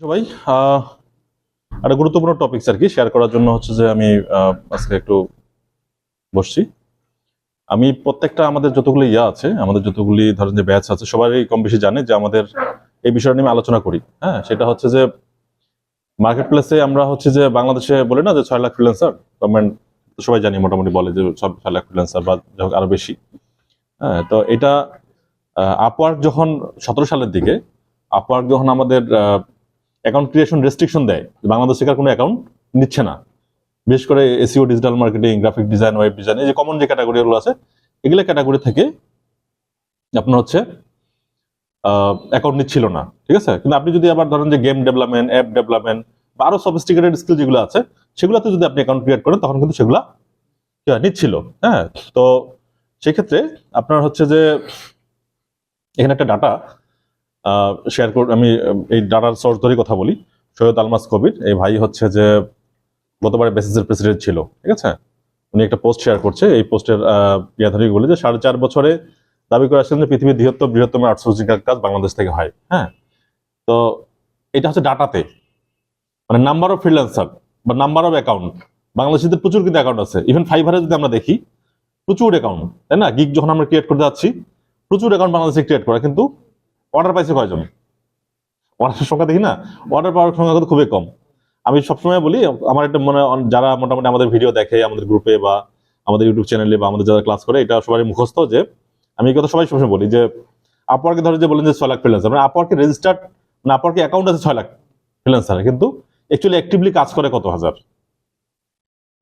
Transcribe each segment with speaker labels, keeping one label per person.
Speaker 1: সবাই একটা গুরুত্বপূর্ণ টপিকস আর কি শেয়ার করার জন্য হচ্ছে যে আমি আজকে একটু বসছি। আমি প্রত্যেকটা আমাদের যতগুলি ইয়া আছে, আমাদের যতগুলি ধরেন যে ব্যাচ আছে সবাই কম বেশি জানে যে আমাদের এই বিষয়টা নিয়ে আলোচনা করি। হ্যাঁ সেটা হচ্ছে যে মার্কেট প্লেসে আমরা হচ্ছে যে বাংলাদেশে বলি না যে ছয় লাখ ফ্রিল্যান্সার গভর্নমেন্ট সবাই জানি মোটামুটি বলে যে সব ছয় লাখ ফ্রিল্যান্সার বা যাই আরও বেশি। হ্যাঁ তো এটা আপওয়ার্ক যখন সতেরো সালের দিকে আপওয়ার্ক যখন আমাদের অ্যাকাউন্ট ক্রিয়েশন রেস্ট্রিকশন দেয় বাংলাদেশ আর কোনো অ্যাকাউন্ট নিচ্ছে না। বিশেষ করে SEO digital marketing graphic design web design এই যে কমন যে ক্যাটাগরিগুলো আছে, এগুলো ক্যাটাগরি থেকে আপনার হচ্ছে অ্যাকাউন্ট নিচ্ছিল না, ঠিক আছে? কিন্তু আপনি যদি আবার ধরেন যে গেম ডেভেলপমেন্ট অ্যাপ ডেভেলপমেন্ট বা আরও সফিস্টিকেটেড স্কিল যেগুলো আছে, সেগুলোতে যদি আপনি অ্যাকাউন্ট ক্রিয়েট করেন, তখন কিন্তু সেগুলা নিচ্ছিল হ্যাঁ? তো সেক্ষেত্রে আপনার হচ্ছে যে, এখানে একটা ডাটা শেয়ার কর আমি এই ডাটার সোর্স ধরেই কথা বলি। সৈয়দ আলমাস কবির, এই ভাই হচ্ছে যে গতবারে বেসিসের প্রেসিডেন্ট ছিল, ঠিক আছে? উনি একটা পোস্ট শেয়ার করছে, এই পোস্টের ইয়া বলি যে সাড়ে চার বছরে দাবি করে আসছেন যে পৃথিবীর বৃহত্তম বৃহত্তম আউটসোর্সিং কাজ বাংলাদেশ থেকে হয় হ্যাঁ? তো এটা হচ্ছে ডাটাতে মানে নাম্বার অফ ফ্রিল্যান্সার বা নাম্বার অফ অ্যাকাউন্ট বাংলাদেশিদের প্রচুর কিন্তু অ্যাকাউন্ট আছে। ইভেন ফাইভারে যদি আমরা দেখি, প্রচুর অ্যাকাউন্ট তাই না? গিক যখন আমরা ক্রিয়েট করতে যাচ্ছি, প্রচুর অ্যাকাউন্ট বাংলাদেশে ক্রিয়েট করা। কিন্তু অর্ডার পাইছে কয়জন? অর্ডারের সংখ্যা দেখি না? অর্ডার পাওয়ার সংখ্যা কিন্তু খুবই কম। আমি সবসময় বলি, আমার একটা মনে যারা মোটামুটি আমাদের ভিডিও দেখে, আমাদের গ্রুপে বা আমাদের ইউটিউব চ্যানেলে বা আমাদের যারা ক্লাস করে, এটা সবাই মুখস্থ যে আমি কথা সবাই সবসময় বলি যে আপওয়ার্কে ধরে যে বলেন যে ছয় লাখ ফ্রিল্যান্সার মানে আপওয়ার্কে রেজিস্টার্ড মানে আপওয়ার্কে অ্যাকাউন্ট আছে ছয় লাখ ফ্রিল্যান্সার কিন্তু অ্যাকচুয়ালি অ্যাক্টিভলি কাজ করে কত হাজার?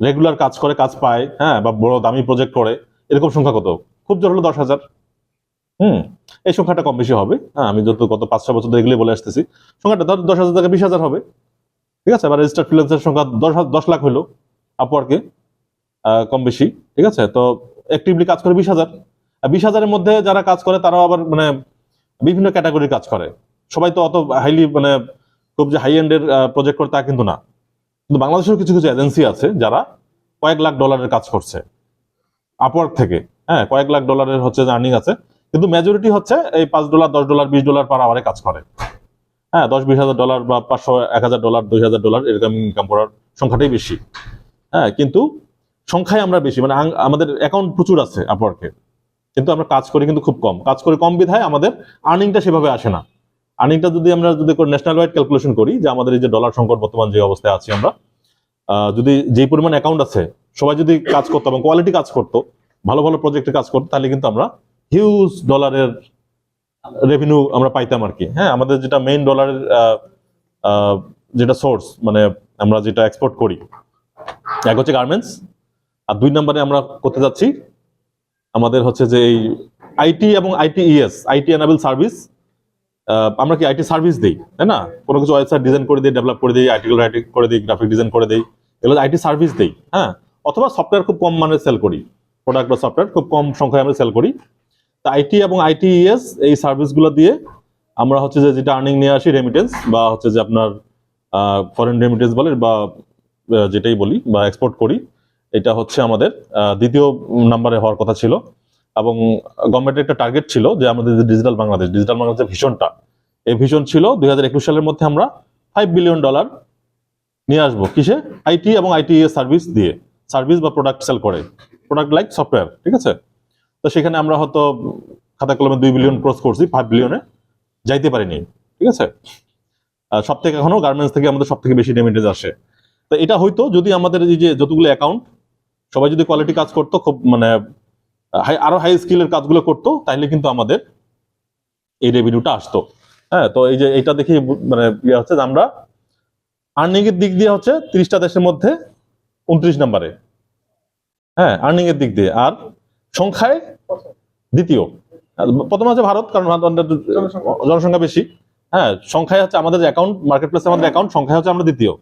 Speaker 1: রেগুলার কাজ করে, কাজ পায় হ্যাঁ বা বড় দামি প্রজেক্ট করে, এরকম সংখ্যা কত? খুব জোর হলো দশ হাজার। হুম, এই সংখ্যাটা কম বেশি হবে। হ্যাঁ আমি যত গত পাঁচ, ছয় বছর ধরে এগুলি বলে আসতেছি। সংখ্যাটা ধর দশ হাজার থেকে বিশ হাজার হবে। ঠিক আছে? বা রেজিস্টার্ড ফ্রিল্যান্সের সংখ্যা দশ দশ লাখ হলো আপওয়ার্কে কম বেশি। ঠিক আছে? তো অ্যাক্টিভলি কাজ করে বিশ হাজার। আর বিশ হাজারের মধ্যে যারা কাজ করে, তারাও আবার মানে বিভিন্ন ক্যাটাগরির কাজ করে। সবাই তো অত হাইলি মানে খুব যে হাই এন্ডের প্রজেক্ট করে তা কিন্তু না। কিন্তু বাংলাদেশের কিছু কিছু এজেন্সি আছে যারা কয়েক লাখ ডলারের কাজ করছে। আপওয়ার্ক থেকে। হ্যাঁ কয়েক লাখ ডলারের হচ্ছে আর্নিং আছে। কিন্তু মেজরিটি হচ্ছে এই পাঁচ ডলার, দশ ডলার, বিশ ডলার পার আওয়ারে কাজ করে। হ্যাঁ দশ, বিশ হাজার ডলার বা পাঁচশো, এক হাজার ডলার, দুই হাজার ডলার এরকম ইনকাম করার সংখ্যাটাই বেশি। হ্যাঁ কিন্তু সংখ্যায় আমরা বেশি মানে আমাদের অ্যাকাউন্ট প্রচুর আছে আপওয়ার্কে কিন্তু আমরা কাজ করি কিন্তু খুব কম। কাজ করি কম বিধায় আমাদের আর্নিংটা সেভাবে আসে না। আর্নিংটা যদি আমরা যদি ন্যাশনাল ওয়াইড ক্যালকুলেশন করি যে আমাদের এই যে ডলার সংকট বর্তমান যে অবস্থায় আছি আমরা যদি যেই পরিমাণ অ্যাকাউন্ট আছে, সবাই যদি কাজ করতো এবং কোয়ালিটি কাজ করতো, ভালো ভালো প্রজেক্টে কাজ করতো, তাহলে কিন্তু আমরা হিউজ ডলারের রেভিনিউ আমরা পাইতাম আর কি। হ্যাঁ আমাদের যেটা মেইন ডলারের যেটা সোর্স মানে আমরা যেটা এক্সপোর্ট করি। এক হচ্ছে গার্মেন্টস আর দুই নম্বরে আমরা করতে যাচ্ছি, আমাদের হচ্ছে যে এই আইটি এবং আইটিইএস আইটি এনাবেল সার্ভিস আমরা কি আইটি সার্ভিস দিই, তাই না? কোনো কিছু ওয়েবসাইট ডিজাইন করে দিই ডেভেলপ করে দিই আর্টিকেল রাইটিং করে দিই গ্রাফিক ডিজাইন করে দিই, এগুলো আইটি সার্ভিস দিই হ্যাঁ? অথবা সফটওয়্যার খুব কম মানে সেল করি প্রোডাক্ট বা সফটওয়্যার খুব কম সংখ্যায় আমরা সেল করি। আইটি এবং আইটিইএস এই সার্ভিসগুলো দিয়ে আমরা হচ্ছে যে যেটা আর্নিং নিয়ে আসি রেমিটেন্স বা হচ্ছে যে আপনার ফরেন রেমিটেন্স বলে বা যেটাই বলি বা এক্সপোর্ট করি, এটা হচ্ছে আমাদের দ্বিতীয় নাম্বারে হওয়ার কথা ছিল। এবং গভর্নমেন্টের একটা টার্গেট ছিল যে আমাদের যে ডিজিটাল বাংলাদেশ ডিজিটাল বাংলাদেশের ভিশনটা এই ভিশন ছিল দুই হাজার একুশ সালের মধ্যে আমরা ফাইভ বিলিয়ন ডলার নিয়ে আসব কিসে? আইটি এবং আইটি সার্ভিস দিয়ে। সার্ভিস বা প্রোডাক্ট সেল করে। প্রোডাক্ট লাইক সফটওয়্যার ঠিক আছে? তো সেখানে আমরা হয়তো খাতা কলমে দুই বিলিয়ন ক্রস করছি ফাইভ বিলিয়নে যাইতে পারিনি, ঠিক আছে? সব থেকে এখনও গার্মেন্টস থেকে আমাদের সব থেকে বেশি রেমিটেন্স আসে। তো এটা হয়তো যদি আমাদের এই যে যতগুলো অ্যাকাউন্ট সবাই যদি কোয়ালিটি কাজ করতো, খুব মানে হাই আরও হাই স্কিলের কাজগুলো করতো তাহলে কিন্তু আমাদের এই রেভিনিউটা আসতো। হ্যাঁ তো এই যে এটা দেখি মানে ইয়ে হচ্ছে আমরা আর্নিং এর দিক দিয়ে হচ্ছে তিরিশটা দেশের মধ্যে উনত্রিশ নম্বরে হ্যাঁ আর্নিং এর দিক দিয়ে। আর সংখ্যায় দ্বিতীয়। প্রথম আছে ভারত কারণ জনসংখ্যা। বেশি। হ্যাঁ সংখ্যায় হচ্ছে আমাদের অ্যাকাউন্ট মার্কেট প্লেসে আমাদের অ্যাকাউন্ট সংখ্যায় হচ্ছে আমরা দ্বিতীয়।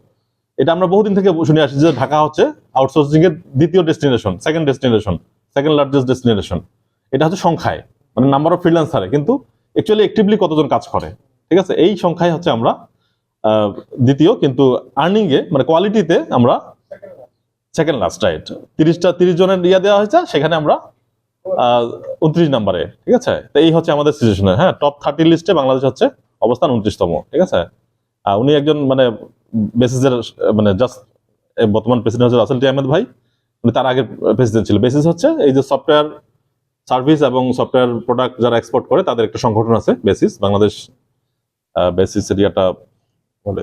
Speaker 1: এটা আমরা বহুদিন থেকে শুনে আসছি যে ঢাকা হচ্ছে আউটসোর্সিং এর দ্বিতীয় destination second destination second largest destination এটা হচ্ছে সংখ্যায় মানে নাম্বার অফ ফ্রিল্যান্সারে কিন্তু অ্যাকচুয়ালি অ্যাক্টিভলি কতজন কাজ করে? ঠিক আছে? এই সংখ্যায় হচ্ছে আমরা দ্বিতীয়। কিন্তু আর্নিং এ মানে কোয়ালিটিতে আমরা সেকেন্ড লাস্ট রাইট তিরিশটা তিরিশ জনের ইয়া দেওয়া হয়েছে সেখানে আমরা উনত্রিশ নাম্বারে ঠিক আছে? তো এই হচ্ছে আমাদের সিচুয়েশন হ্যাঁ? টপ থার্টি লিস্টে বাংলাদেশ হচ্ছে অবস্থান উনত্রিশতম ঠিক আছে? উনি একজন মানে বেসিসের মানে জাস্ট বর্তমান প্রেসিডেন্ট হচ্ছে রাসেল আহমেদ ভাই। উনি তার আগের প্রেসিডেন্ট ছিল। বেসিস হচ্ছে এই যে সফটওয়্যার সার্ভিস এবং সফটওয়্যার প্রোডাক্ট যারা এক্সপোর্ট করে তাদের একটা সংগঠন আছে বেসিস বাংলাদেশ বেসিস এরিয়াটা বলে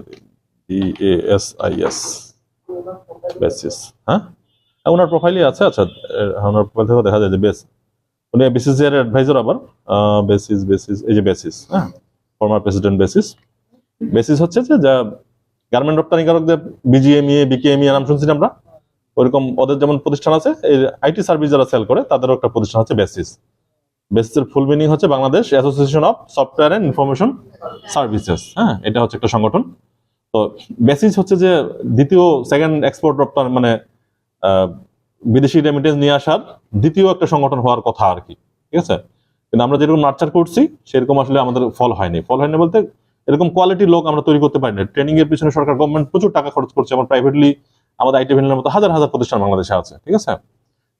Speaker 1: B A S I S BASIS হ্যাঁ, ওনার প্রোফাইলই আছে আচ্ছা ওনার প্রোফাইল থেকে দেখা যায় যে বেস উনি বিসিস এর অ্যাডভাইজার আবার বেসিস বেসিস এই যে বেসিস হ্যাঁ ফর্মার প্রেসিডেন্ট বেসিস বেসিস হচ্ছে যে যা গার্মেন্ট রপ্তানিকারকদের বিজিএমইএ বিকেএমইএ নাম শুনছি আমরা? ওইরকম ওদের যেমন প্রতিষ্ঠান আছে এই আইটি সার্ভিস যারা সেল করে, তাদেরও একটা প্রতিষ্ঠান হচ্ছে বেসিস বেসিসের ফুল মিনিং হচ্ছে Bangladesh association of software and information services হ্যাঁ এটা হচ্ছে একটা সংগঠন। তো বেসিস হচ্ছে যে দ্বিতীয় সেকেন্ড এক্সপোর্ট রপ্তানি মানে বিদেশি রেমিটেন্স নিয়ে আসার দ্বিতীয় একটা সংগঠন হওয়ার কথা আর কি, ঠিক আছে? কিন্তু আমরা যেরকম নার্চার করছি, সেরকম আসলে আমাদের ফল হয়নি। ফল হয়নি বলতে এরকম কোয়ালিটি লোক আমরা তৈরি করতে পারি না ট্রেনিং এর পিছনে সরকার গভর্নমেন্ট প্রচুর টাকা খরচ করছে। আমার প্রাইভেটলি আমাদের আইটি ভেন্ডের মতো হাজার হাজার প্রতিষ্ঠান বাংলাদেশে আছে, ঠিক আছে?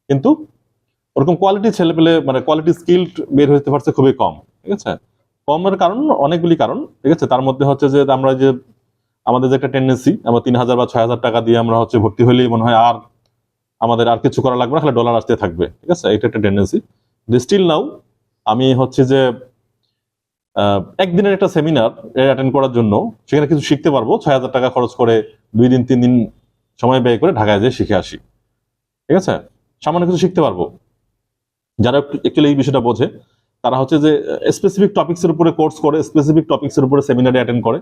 Speaker 1: কিন্তু ওরকম কোয়ালিটি ছেলে পেলে মানে কোয়ালিটি স্কিল বের হতে পারছে খুবই কম, ঠিক আছে? কমের কারণ, অনেকগুলি কারণ, ঠিক আছে? তার মধ্যে হচ্ছে যে, আমরা যে, আমাদের যে একটা টেন্ডেন্সি আমরা তিন হাজার বা ছয় হাজার টাকা দিয়ে আমরা হচ্ছে ভর্তি হলেই মনে হয় আর আমাদের আর কিছু করা লাগবে না, খালি ডলার আসতে থাকবে, ঠিক আছে? এটা একটা টেন্ডেন্সি স্টিল নাও আমি হচ্ছে যে একদিনের একটা সেমিনার অ্যাটেন্ড করার জন্য, সেখানে কিছু শিখতে পারব, ছয় হাজার টাকা খরচ করে দুই দিন, তিন দিন সময় ব্যয় করে ঢাকায় যেয়ে শিখে আসি, ঠিক আছে? সামান্য কিছু শিখতে পারব। যারা অ্যাকচুয়ালি এই বিষয়টা বোঝে, তারা হচ্ছে যে স্পেসিফিক টপিক্স এর উপরে কোর্স করে স্পেসিফিক টপিক্স এর উপরে সেমিনারে অ্যাটেন্ড করে।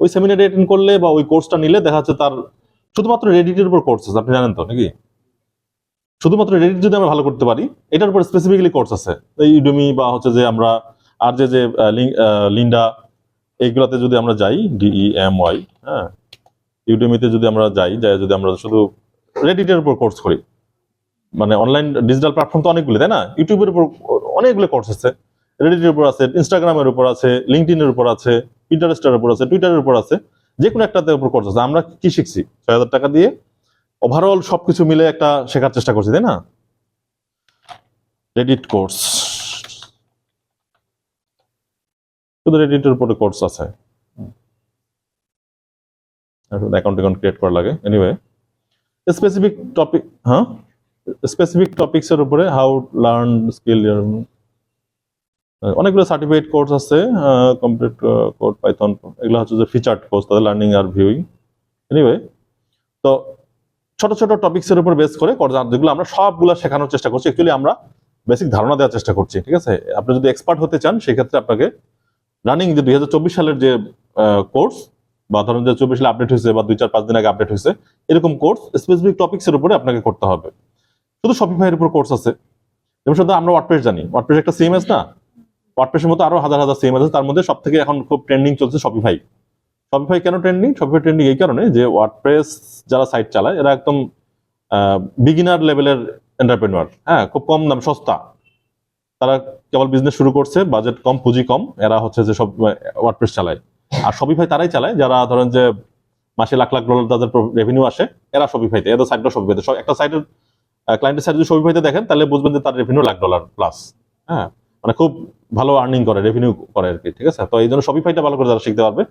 Speaker 1: ওই সেমিনারে অ্যাটেন্ড করলে বা ওই কোর্সটা নিলে দেখা যাচ্ছে তার শুধুমাত্র রেডিটের উপর কোর্স আছে আপনি জানেন তো, নাকি? শুধুমাত্র রেডিট যদি আমরা ভালো করতে পারি, এটার উপর স্পেসিফিক্যালি কোর্স আছে। এই ইউডেমি বা হচ্ছে যে আমরা আর যে যে লিন্ডা এইগুলাতে যদি আমরা যাই ডিই এম ওয়াই হ্যাঁ ইউডেমিতে যদি আমরা যাই যাই যদি আমরা শুধু রেডিটের উপর কোর্স করি মানে অনলাইন ডিজিটাল প্ল্যাটফর্ম তো অনেকগুলি, তাই না? ইউটিউবের উপর অনেকগুলো কোর্স আছে রেডিটের উপর আছে ইনস্টাগ্রামের উপর আছে লিঙ্কডিনের উপর আছে পিন্টারেস্টের উপর আছে টুইটারের উপর আছে যে কোনো একটাতে উপর কোর্স আছে। আমরা কি শিখছি? ছয় হাজার টাকা দিয়ে ওভারঅল সবকিছু মিলে একটা শেখার চেষ্টা করছি, তাই না? রেডিট কোর্স শুধু রেডিটের উপরে কোর্স আছে। অ্যাকাউন্ট অ্যাকাউন্ট ক্রিয়েট করা লাগে। এনিওয়ে স্পেসিফিক টপিক হ্যাঁ? স্পেসিফিক টপিক্স এর উপরে হাউ লার্ন স্কিল অনেকগুলো সার্টিফিকেট কোর্স আছে কমপ্লিট কোড পাইথন এগুলো হচ্ছে যে ফিচার্ড কোর্স তাদের লার্নিং আর ভিউইং এনিওয়ে তো ছোট ছোট টপিক্স এর উপর বেস করে যেগুলো আমরা সবগুলো শেখানোর চেষ্টা করছি। অ্যাকচুয়ালি আমরা বেসিক ধারণা দেওয়ার চেষ্টা করছি, ঠিক আছে? আপনি যদি এক্সপার্ট হতে চান, সেক্ষেত্রে আপনাকে রানিং যে দুই হাজার চব্বিশ সালের যে কোর্স বা ধরেন যে চব্বিশ সালে আপডেট হয়েছে বা দুই চার পাঁচ দিন আগে আপডেট হয়েছে, এরকম কোর্স স্পেসিফিক টপিক্স এর উপরে আপনাকে করতে হবে। শুধু শপিফাইয়ের উপর কোর্স আছে। যেমন শুধু আমরা ওয়ার্ডপ্রেস জানি। ওয়ার্ডপ্রেস একটা সিএমএস না? ওয়ার্ডপ্রেসের মতো আরও হাজার হাজার সিএমএস আছে। তার মধ্যে সব থেকে এখন খুব ট্রেন্ডিং চলছে শপিফাই শপিফাই কেন ট্রেন্ডিং শপিফাই ট্রেন্ডিং এই কারণে যে ওয়ার্ডপ্রেস যারা সাইট চালায়, এরা একদম বিগিনার লেভেলের এন্টারপ্রেনার হ্যাঁ খুব কম দাম, সস্তা। তারা কেবল বিজনেস শুরু করছে বাজেট কম, পুঁজি কম, এরা হচ্ছে যে সব ওয়ার্ডপ্রেস চালায়। আর শপিফাই তারাই চালায়, যারা ধরেন যে মাসে লাখ লাখ ডলার তাদের রেভিনিউ আসে, এরা শপিফাইতে এদের সাইটটা শপিফাইতে একটা সাইটের ক্লায়েন্টের সাইড যদি শপিফাইতে দেখেন, তাহলে বুঝবেন যে তার রেভিনিউ লাখ ডলার প্লাস হ্যাঁ মানে খুব ভালো আর্নিং করে রেভিনিউ করে আর কি, ঠিক আছে? তো এই জন্য শপিফাইটা ভালো করে যারা শিখতে পারবে।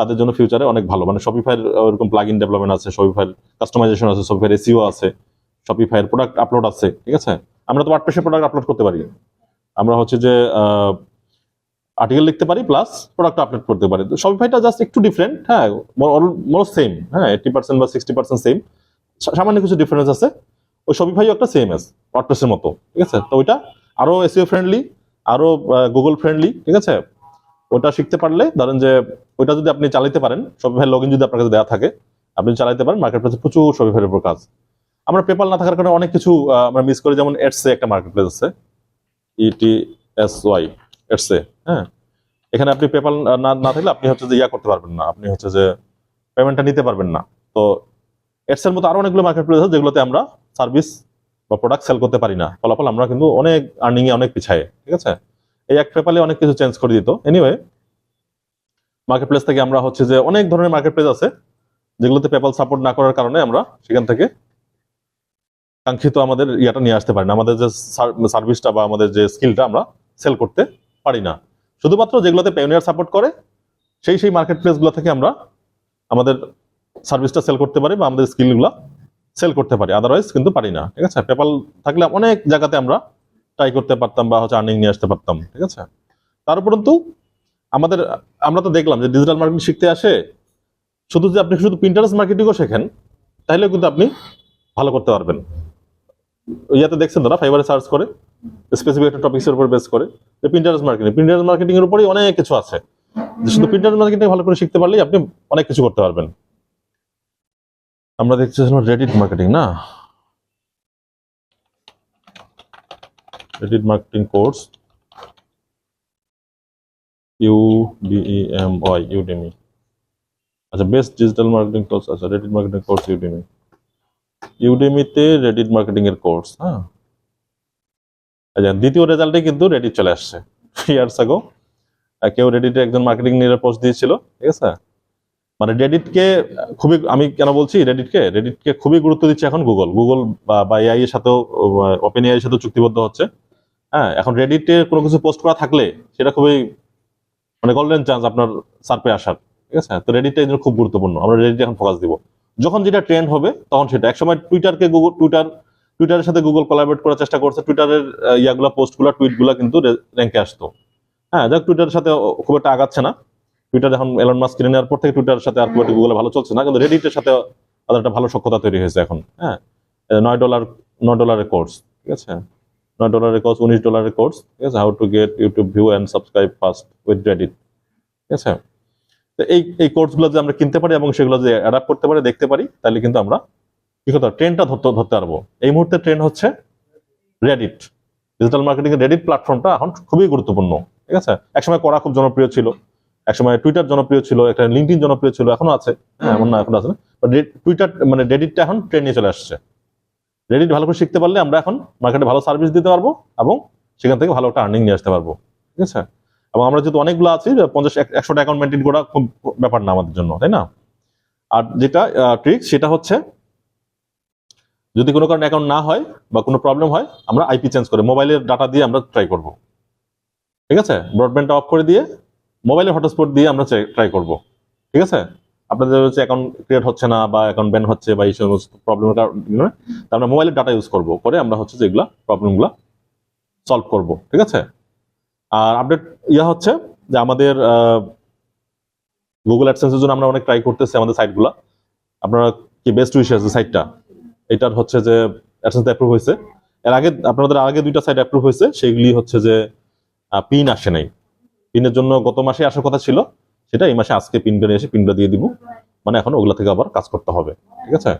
Speaker 1: তাদের জন্য ফিউচারে অনেক ভালো। মানে শপিফাইয়ের ওরকম প্লাগ ইন ডেভেলপমেন্ট আছে শপিফাইয়ের কাস্টমাইজেশন আছে শপিফাইয়ের এসিও আছে শপিফাইয়ের প্রোডাক্ট আপলোড আছে, ঠিক আছে? আমরা তো ওয়ার্ডপ্রেসে প্রোডাক্ট আপলোড করতে পারি। আমরা হচ্ছে যে আর্টিকেল লিখতে পারি প্লাস প্রোডাক্ট আপলোড করতে পারি। তো শপিফাইটা জাস্ট একটু ডিফারেন্ট হ্যাঁ মোস্ট সেম হ্যাঁ এইটি পার্সেন্ট বা সিক্সটি পার্সেন্ট সেম সামান্য কিছু ডিফারেন্স আছে। ওই শপিফাইও একটা সেম এস ওয়ার্ডপ্রেসের মতো, ঠিক আছে? তো ওইটা আরও এসিও ফ্রেন্ডলি আরও গুগল ফ্রেন্ডলি ঠিক আছে? ওটা শিখতে পারলে, ধরেন যে ওইটা যদি আপনি চালাতে পারেন শপিফাই লগ যদি আপনার কাছে দেওয়া থাকে, আপনি চালাতে পারেন মার্কেট প্লেসে প্রচুর শপিফাইয়ের উপর কাজ। আমরা পেপাল না থাকার কারণে অনেক কিছু আমরা মিস করি, যেমন এডসে একটা মার্কেট প্লেস আছে ইটি এস ওয়াই এডসে হ্যাঁ? এখানে আপনি পেপাল না না থাকলে আপনি হচ্ছে যে ইয়া করতে পারবেন না, আপনি হচ্ছে যে পেমেন্টটা নিতে পারবেন না। তো এডস এর মতো আরও অনেকগুলো মার্কেট প্লেস আছে যেগুলোতে আমরা সার্ভিস বা প্রোডাক্ট সেল করতে পারি না। ফলাফল আমরা কিন্তু অনেক আর্নিং এ অনেক পিছায়, ঠিক আছে? এই এক পেপালে অনেক কিছু চেঞ্জ করে দিত। এনিওয়ে মার্কেট প্লেস থেকে আমরা হচ্ছে যে অনেক ধরনের মার্কেট প্লেস আছে, যেগুলোতে পেপাল সাপোর্ট না করার কারণে আমরা সেখান থেকে কাঙ্ক্ষিত আমাদের ইয়াটা নিয়ে আসতে পারি না। আমাদের যে সার্ভিসটা বা আমাদের যে স্কিলটা আমরা সেল করতে পারি না। শুধুমাত্র যেগুলোতে পেনিয়ার সাপোর্ট করে, সেই সেই মার্কেট প্লেসগুলো থেকে আমরা আমাদের সার্ভিসটা সেল করতে পারি বা আমাদের স্কিলগুলো সেল করতে পারি। আদারওয়াইজ কিন্তু পারি না। ঠিক আছে? পেপাল থাকলে অনেক জায়গাতে আমরা ট্রাই করতে পারতাম বা হচ্ছে আর্নিং নিয়ে আসতে পারতাম, ঠিক আছে? তার উপরন্তু আমাদের, আমরা তো দেখলাম যে ডিজিটাল মার্কেটিং শিখতে আসে, শুধু যে আপনি শুধু প্রিন্টারেস্ট মার্কেটিংও শেখেন, তাহলে কিন্তু আপনি ভালো করতে পারবেন। ইয়াতে দেখছেন তো ফাইবারে সার্চ করে স্পেসিফিক একটা টপিক্সের উপর বেস করে, যে প্রিন্টারেস্ট মার্কেটিং প্রিন্টারেস্ট মার্কেটিং এর উপরেই অনেক কিছু আছে। যে শুধু প্রিন্টারেস্ট মার্কেটিং ভালো করে শিখতে পারলেই আপনি অনেক কিছু করতে পারবেন। আমরা দেখছিলাম রেডিট মার্কেটিং না? Marketing course U D M Y Udemy আচ্ছা বেস্ট ডিজিটাল মার্কেটিং কোর্স আচ্ছা রেডিট মার্কেটিং কোর্স ইউডেমি ইউডেমিতে রেডিট মার্কেটিং এর কোর্স হ্যাঁ? আচ্ছা দ্বিতীয় রেজাল্টে কিন্তু রেডিট চলে আসছে ইয়ার্স আগো কেউ রেডিটে একজন মার্কেটিং নিয়ে পোস্ট দিয়েছিল, ঠিক আছে? মানে রেডিটকে খুবই, আমি কেন বলছি রেডিটকে রেডিটকে খুবই গুরুত্ব দিচ্ছে এখন গুগল গুগল বা এআই এর সাথেও ওপেন এর সাথেও চুক্তিবদ্ধ হচ্ছে। হ্যাঁ এখন রেডিটে কোনো কিছু পোস্ট করা থাকলে সেটা খুবই মানে গোল্ডেন চান্স আপনার সার্পে আসার। ঠিক আছে? তো রেডিটটা এই জন্য খুব গুরুত্বপূর্ণ। আমরা রেডিটে এখন ফোকাস দিব। যখন যেটা ট্রেন্ড হবে, তখন সেটা। একসময় টুইটারকে গুগল টুইটার টুইটারের সাথে গুগল কোলাবরেট করার চেষ্টা করছে। টুইটারের ইয়াগুলা পোস্টগুলা টুইটগুলা কিন্তু র্যাঙ্কে আসতো। হ্যাঁ যাক টুইটারের সাথে খুব একটা আগাচ্ছে না। টুইটার এখন এলন মাস কিনে নেওয়ার পর থেকে টুইটারের সাথে আর খুব একটা গুগলে ভালো চলছে না। কিন্তু রেডিটের সাথে তাদের একটা ভালো সক্ষতা তৈরি হয়েছে এখন। হ্যাঁ নয় ডলার নয় ডলারের কোর্স ঠিক আছে? নয় ডলারের কোর্স উনিশ ডলারের কোর্স ঠিক আছে? How to get YouTube view and subscribe fast with Reddit ঠিক আছে? তো এই এই কোর্সগুলো যদি আমরা কিনতে পারি এবং সেগুলো যদি অ্যাডাপ্ট করতে পারি, দেখতে পারি, তাহলে কিন্তু আমরা কি করতে ট্রেনটা ধরতে ধরতে পারব। এই মুহূর্তে ট্রেন হচ্ছে রেডিট ডিজিটাল মার্কেটিং এর রেডিট প্ল্যাটফর্মটা এখন খুবই গুরুত্বপূর্ণ, ঠিক আছে? একসময় করা খুব জনপ্রিয় ছিল, একসময় টুইটার জনপ্রিয় ছিল, একটা লিঙ্কডিন জনপ্রিয় ছিল, এখনও আছে। হ্যাঁ এমন না, এখন আছে না। টুইটার মানে রেডিটটা এখন ট্রেনে চলে আসছে। রেডিট ভালো করে শিখতে পারলে আমরা এখন মার্কেটে ভালো সার্ভিস দিতে পারব এবং সেখান থেকে ভালো একটা আর্নিং নিয়ে আসতে পারব। ঠিক আছে? এবং আমরা যেহেতু অনেকগুলো আছি, পঞ্চাশ একশোটা অ্যাকাউন্ট মেনটেন করা খুব ব্যাপার না আমাদের জন্য, তাই না? আর যেটা ট্রিক সেটা হচ্ছে যদি কোনো কারণে অ্যাকাউন্ট না হয় বা কোনো প্রবলেম হয়, আমরা আইপি চেঞ্জ করে মোবাইলের ডাটা দিয়ে আমরা ট্রাই করব। ঠিক আছে? ব্রডব্যান্ডটা অফ করে দিয়ে মোবাইলের হটস্পট দিয়ে আমরা ট্রাই করব। ঠিক আছে? আপনাদের হচ্ছে অ্যাকাউন্ট ক্রিয়েট হচ্ছে না বা অ্যাকাউন্ট ব্যান হচ্ছে বা এই সমস্ত প্রবলেমের কারণে আমরা মোবাইলের ডাটা ইউজ করব। করে আমরা হচ্ছে যেগুলা প্রবলেমগুলো সলভ করব, ঠিক আছে? আর আপডেট ইয়া হচ্ছে যে আমাদের গুগল অ্যাডসেন্সের জন্য আমরা অনেক ট্রাই করতেছি আমাদের সাইটগুলা আপনারা কি বেস্ট উইশেস সাইটটা এটার হচ্ছে যে অ্যাডসেন্স অ্যাপ্রুভ হয়েছে। এর আগে আপনাদের আগে দুইটা সাইট অ্যাপ্রুভ হয়েছে সেগুলি হচ্ছে যে পিন আসে নাই। পিনের জন্য গত মাসে আসার কথা ছিল। সেটা এই মাসে আজকে পিনটা নিয়ে এসে পিনটা দিয়ে দিব। মানে এখন ওগুলা থেকে আবার কাজ করতে হবে, ঠিক আছে?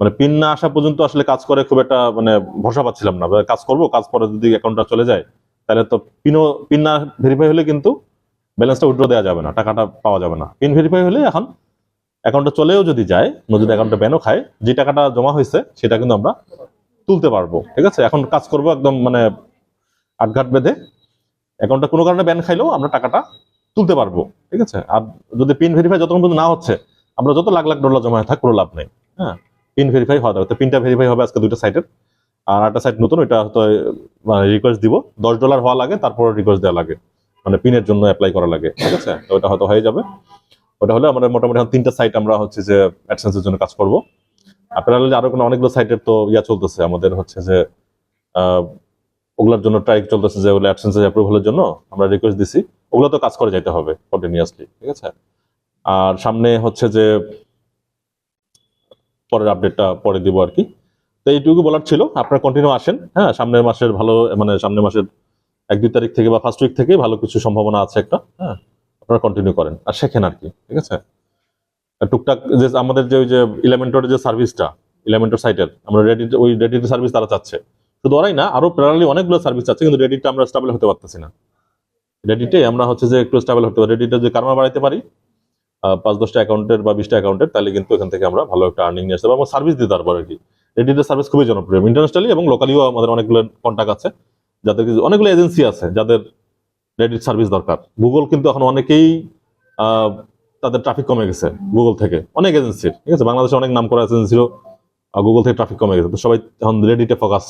Speaker 1: মানে পিন না আসা পর্যন্ত আসলে কাজ করে খুব একটা মানে ভরসা পাচ্ছিলাম না। কাজ করব, কাজ পরে যদি অ্যাকাউন্টটা চলে যায়, তাহলে তো পিনও পিন না ভেরিফাই হলে কিন্তু ব্যালেন্সটা উইথড্র দেওয়া যাবে না, টাকাটা পাওয়া যাবে না। পিন ভেরিফাই হলে এখন অ্যাকাউন্টটা চলেও যদি যায় নদীর অ্যাকাউন্টটা ব্যানও খায়, যে টাকাটা জমা হয়েছে, সেটা কিন্তু আমরা তুলতে পারব, ঠিক আছে? এখন কাজ করব একদম মানে আটঘাট বেঁধে। অ্যাকাউন্টটা কোনো কারণে ব্যান খাইলেও আমরা টাকাটা তুলতে পারব, ঠিক আছে? আর যদি পিন ভেরিফাই যতক্ষণ পর্যন্ত না হচ্ছে, আমরা যত লাখ লাখ ডলার জমা থাক, কোনো লাভ নেই হ্যাঁ? পিন ভেরিফাই হওয়া দরকার পিনটা ভেরিফাই হবে আজকে দুইটা সাইটের আর একটা সাইট নতুন, ওইটা হয়তো মানে রিকোয়েস্ট দিব। দশ ডলার হওয়া লাগে তারপর রিকোয়েস্ট দেওয়া লাগে। মানে পিনের জন্য অ্যাপ্লাই করা লাগে, ঠিক আছে? ওটা হয়তো হয়ে যাবে। ওটা হলে আমাদের মোটামুটি এখন তিনটা সাইট আমরা হচ্ছে যে অ্যাডসেন্সের জন্য কাজ করব। আপনারা আরও কোনো অনেকগুলো সাইটের তো ইয়া চলতেছে। আমাদের হচ্ছে যে ওগুলোর জন্য ট্রাই চলতেছে যে, ওগুলো অ্যাডসেন্সের অ্যাপ্রুভালের জন্য আমরা রিকোয়েস্ট দিছি। ওগুলো তো কাজ করে যাইতে হবে কন্টিনিউয়াসলি ঠিক আছে? আর সামনে হচ্ছে যে পরের আপডেটটা পরে দিব আর কি। তো এইটুকু বলার ছিল, আপনারা কন্টিনিউ আসেন হ্যাঁ? সামনের মাসের ভালো মানে সামনের মাসের এক দুই তারিখ থেকে বা ফার্স্ট উইক থেকে ভালো কিছু সম্ভাবনা আছে একটা হ্যাঁ? আপনারা কন্টিনিউ করেন আর শেখেন আর কি, ঠিক আছে? টুকটাক যে আমাদের যে ওই যে ইলেমেন্টরের যে সার্ভিসটা ইলেমেন্টর সাইটের আমরা রেডি ওই রেডিট সার্ভিস তারা চাচ্ছে। শুধু ওরাই না, আরও প্যারালি অনেকগুলো সার্ভিস চাচ্ছে কিন্তু রেডিটটা আমরা স্টেবল হতে পারতেছি না। রেডিটে আমরা হচ্ছে যে একটু স্টেবল হতে পারি। রেডিটে যদি কারমা বাড়াইতে পারি পাঁচ, দশটা অ্যাকাউন্টের বা বিশটা অ্যাকাউন্টের, তাহলে কিন্তু এখান থেকে আমরা ভালো একটা আর্নিং নিয়ে আসতে পারব। সার্ভিস দিতে পারব আর কি। রেডিটের সার্ভিস খুবই জনপ্রিয়। ইন্টারন্যাশনালি এবং লোকালিও আমাদের অনেকগুলো কন্ট্যাক্ট আছে, যাদের অনেকগুলো এজেন্সি আছে যাদের রেডিট সার্ভিস দরকার। গুগল কিন্তু এখন অনেকেই তাদের ট্রাফিক কমে গেছে গুগল থেকে। অনেক এজেন্সির ঠিক আছে? বাংলাদেশে অনেক নাম করা এজেন্সিরও গুগল থেকে ট্রাফিক কমে গেছে। তো সবাই এখন রেডিটে ফোকাস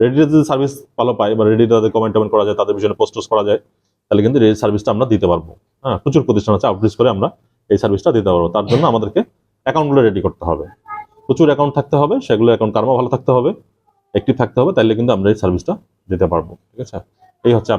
Speaker 1: রেডিটে যদি সার্ভিস ভালো পায় বা রেডিটে তাদের কমেন্ট টমেন্ট করা যায়, তাদের বিষয়ে পোস্ট করা যায় তাহলে কিন্তু এই সার্ভিসটা আমরা দিতে পারব। হ্যাঁ প্রচুর প্রতিষ্ঠান আছে আউটরিচ করে আমরা এই সার্ভিসটা দিতে পারব। তার জন্য আমাদেরকে অ্যাকাউন্টগুলো রেডি করতে হবে। প্রচুর অ্যাকাউন্ট থাকতে হবে, সেগুলো অ্যাকাউন্ট কার্মা ভালো থাকতে হবে, একটি থাকতে হবে তাহলে কিন্তু আমরা এই সার্ভিসটা দিতে পারব। ঠিক আছে? এই হচ্ছে